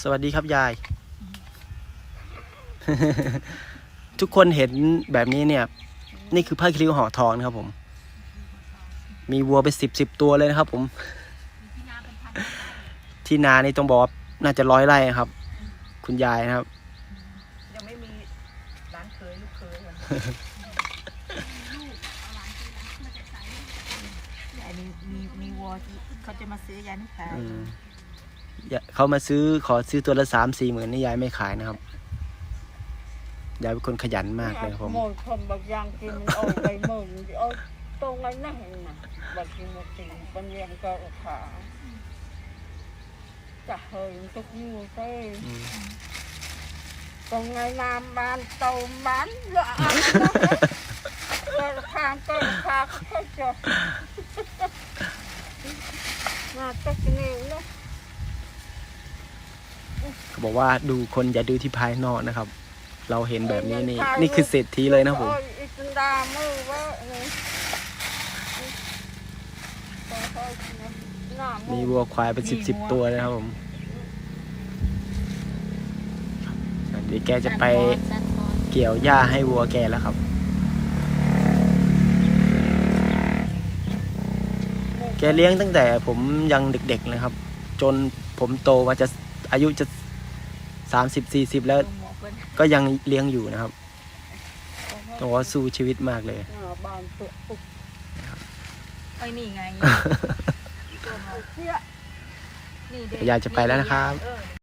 สวัสดีครับยาย ทุกคนเห็นแบบนี้เนี่ย นี่คือผ้าคิริวห่อทองนะครับผม มีวัวเป็นสิบสิบตัวเลยนะครับผม ที่นานี่ต้องบอกว่าน่าจะร้อยไร่นะครับ คุณยายนะครับ ยังไม่มีร้านเคยลูกเคยอะยายมีมีมีวัวที่เขาจะมาซื้อยายไม่ขายอืมอย่า เขามาซื้อขอซื้อตัวละสามสี่หมื่นนี่ยายไม่ขายนะครับ ยายเป็นคนขยันมากเลยครับผมหมดคนบางอย่างกินมันเอาไปหมื่นเอาตรงนั้นนั่นน่ะบางทีหมดจริงบางอย่างก็ขาจะเฮยทุกยูเต้อืมตรงไงน้ำบานเตาบ้านละอันนะก็ทางก็ทางก็จะมาตะกี้นี่นะ เขาบอกว่าดูคนอย่าดูที่ภายนอกนะครับ เราเห็นแบบนี้นี่นี่คือเศรษฐีเลยนะครับผมโอ้ยอีกดามือว่านี่หน้ามีมือวัวควายเป็นสิบสิบตัวเลยนะครับผมเดี๋ยวแกจะไปเกี่ยวหญ้าให้วัวแกแล้วครับ แกเลี้ยงตั้งแต่ผมยังเด็กๆเลยครับ จนผมโตมาจะ อายุจะสามสิบสี่สิบแล้วลุงหมอเปิ้ลก็ยังเลี้ยงอยู่นะครับต้องบอกว่าสู้ชีวิตมากเลยหน้าบ้านตัวอุกไอ้ยนี่ไงเชี่ยนี่เด็อยากจะไปแล้วนะครับเออ